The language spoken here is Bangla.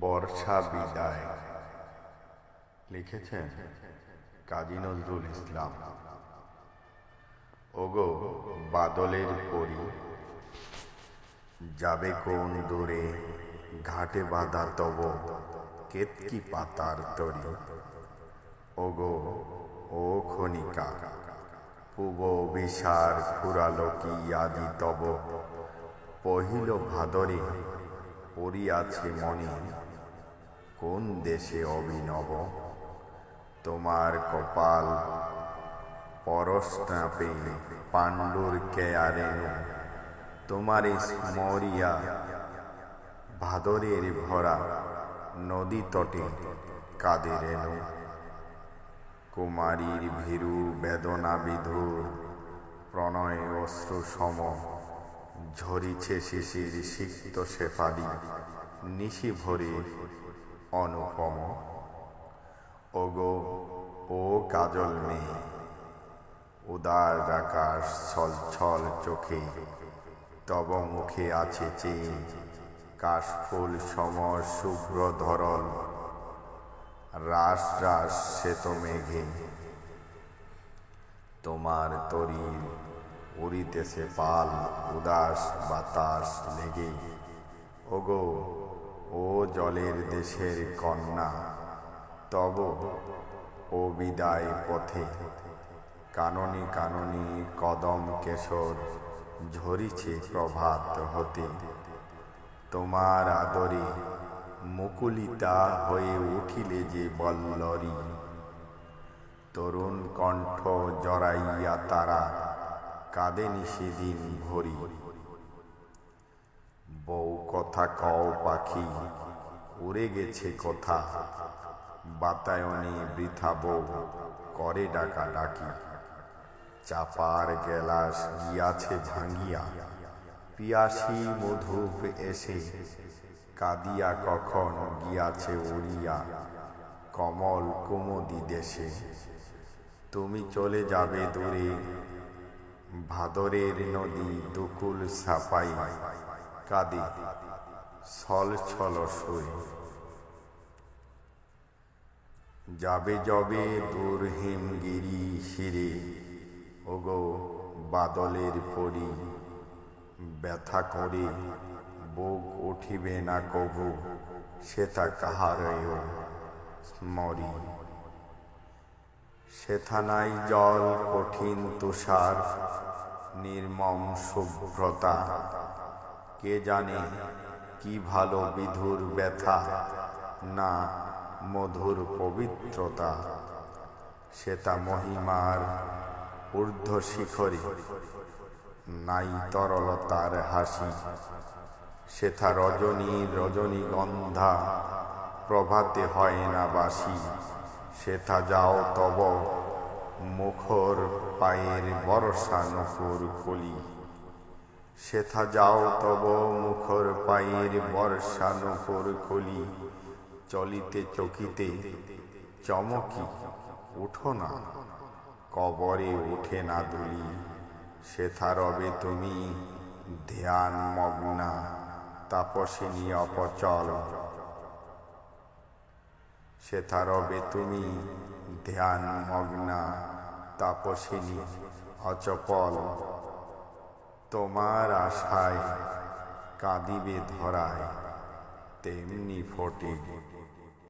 বর্ষা বিদায়। লিখেছেন কাজী নজরুল ইসলাম। ওগো, বাদলের পরি, যাবে কোন দূরে ঘাটে বাঁধা তব কেতকি পাতার তরি। ওগো, ও খনিকা, পূব বিশার ফুরালো কি আদি তব। পহিল ভাদরে পড়িয়াছে মনে কোন দেশে অভিনব? তোমার কপাল পরশনাপে পাণ্ডুর কেয়ারেনু তোমারে স্মরিয়া ভাদরের ভরা নদী তটে কাদের এনু কুমারীর ভীরু বেদনা বিধুর প্রণয় অশ্রু সম ঝরিছে শিশির সিক্ত শেফালি, নিশি ভরে অনুপম। ওগো, ও কাজল মেয়ে, উদার আকাশ ছল ছল চোখে, তব মুখে আছে চেয়ে, কাশফুল সম শুভ্র ধরল। রাস রাস শ্বেত মেঘে, তোমার তরির উড়িতেছে পাল, উদাস বাতাস লেগে। ওগো, ও জলের দেশের কন্যা, তব ও বিদায় পথে। কাননি কাননি কদম কেশর ঝরিছে প্রভাত হতে। তোমার আদরে মুকুলিতা হয়ে উঠিলে যে বল্লরী। তরুণ কণ্ঠ জড়াইয়া তারা কাঁদেনি সেদিন ভরি। বউ কথা কও পাখি, উড়ে গেছে কথা। বাতায়নে বৃথা বউ করে ডাকা ডাকি চাপার গেলাস গিয়াছে ভাঙ্গিয়া। পিয়াসী মধুপ এসে কাদিয়া কখন গিয়াছে উড়িয়া। কমল কুমদি দেশে, তুমি চলে যাবে দূরে। ভাদরের নদী দুকুল সাপাই কাঁদি, ছল ছল সুরে। যাবে যবে দূর হিমগিরি শিরে, ওগো বাদলের পরি, ব্যথা করে বুক উঠিবে না কবু, সেথা কাহারয় স্মরি সেথা নাই জল কঠিন তুষার নির্মম শুভ্রতা। কে জানে কি ভালো বিধুর ব্যথা না মধুর পবিত্রতা। সেতা মহিমার ঊর্ধ্ব শিখরে নাই তরলতার হাসি। সেথা রজনী রজনীগন্ধা প্রভাতে হয় না বাসি। সেথা যাও তব মুখর পায়ের বর্ষা নকুর কলি। সেথা যাও তব মুখর পায়ের বর্ষা নকুর কলি। চলিতে চকিতে চমকি উঠো না, কবরে উঠে না দুলি সেথা রবে তুমি ধ্যান মগ্না তাপসিনী অপচল। সেথা রবে তুমি ধ্যান মগ্না তাপসিনী অচপল। তোমার আশায় কাঁদিবে ধরায় তেমনি ফোটে।